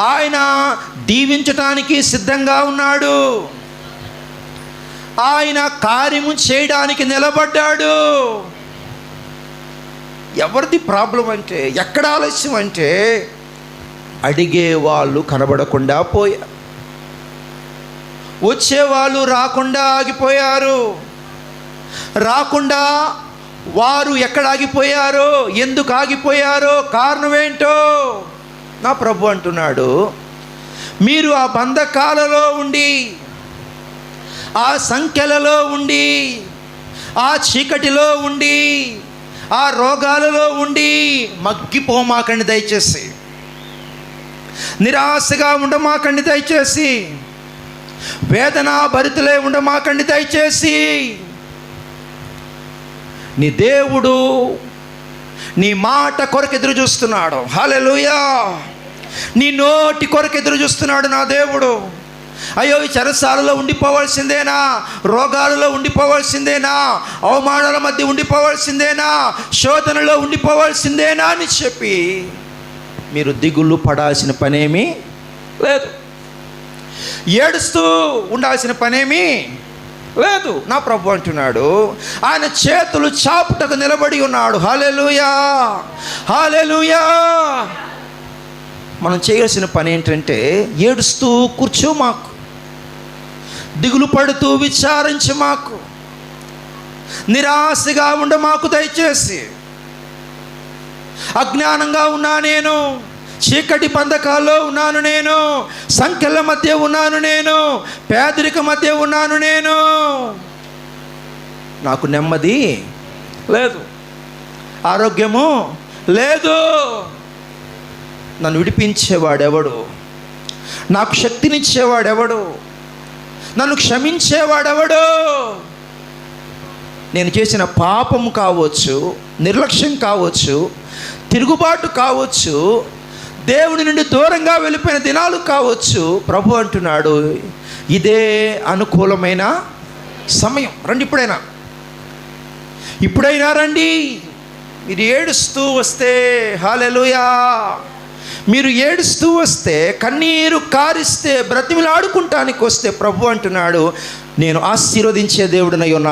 ఆయన దీవించటానికి సిద్ధంగా ఉన్నాడు. ఆయన కార్యము చేయడానికి నిలబడ్డాడు. ఎవరిది ప్రాబ్లం అంటే ఎక్కడ ఆలస్యం అంటే అడిగే వాళ్ళు కనబడకుండా పోయారు వచ్చేవాళ్ళు రాకుండా ఆగిపోయారు. రాకుండా వారు ఎక్కడ ఆగిపోయారో ఎందుకు ఆగిపోయారో కారణం ఏంటో నా ప్రభు అంటున్నాడు మీరు ఆ బంధకాలలో ఉండి ఆ సంఖ్యలలో ఉండి ఆ చీకటిలో ఉండి ఆ రోగాలలో ఉండి మగ్గిపోమాకండి దయచేసి. నిరాశగా ఉండమాకండి దయచేసి. వేదన భరితులే ఉండమాకండి దయచేసి. నీ దేవుడు నీ మాట కొరకు ఎదురు చూస్తున్నాడు. హల్లెలూయా. నీ నోటి కొరకు ఎదురు చూస్తున్నాడు నా దేవుడు. అయ్యో ఈ చెరసాలలో ఉండిపోవాల్సిందేనా? రోగాలలో ఉండిపోవాల్సిందేనా? అవమానాల మధ్య ఉండిపోవాల్సిందేనా? శోధనలో ఉండిపోవాల్సిందేనా అని చెప్పి మీరు దిగులు పడాల్సిన పనేమీ లేదు. ఏడుస్తూ ఉండాల్సిన పనేమీ లేదు. నా ప్రభు అంటున్నాడు ఆయన చేతులు చాపుటకు నిలబడి ఉన్నాడు. హాలెలుయా హాలెలుయా మనం చేయాల్సిన పని ఏంటంటే ఏడుస్తూ కూర్చో మాకు. దిగులు పడుతూ విచారించి మాకు. నిరాశగా ఉండ మాకు దయచేసి. అజ్ఞానంగా ఉన్నా నేను. చీకటి పందకాల్లో ఉన్నాను నేను సంఖ్యల మధ్య ఉన్నాను నేను పేదరిక మధ్య ఉన్నాను నేను. నాకు నెమ్మది లేదు ఆరోగ్యము లేదు. నన్ను విడిపించేవాడెవడు? నాకు శక్తినిచ్చేవాడెవడు? నన్ను క్షమించేవాడెవడు? నేను చేసిన పాపం కావచ్చు నిర్లక్ష్యం కావచ్చు తిరుగుబాటు కావచ్చు దేవుని నుండి దూరంగా వెళ్ళిపోయిన దినాలు కావచ్చు. ప్రభు అంటున్నాడు ఇదే అనుకూలమైన సమయం. రండి ఇప్పుడైనా. ఇప్పుడైనా రండి. మీరు ఏడుస్తూ వస్తే హాలెలుయా మీరు ఏడుస్తూ వస్తే కన్నీరు కారిస్తే బ్రతిమిలాడుకుంటానికి వస్తే ప్రభు అంటున్నాడు నేను ఆశీర్వదించే దేవుడినై ఉన్నా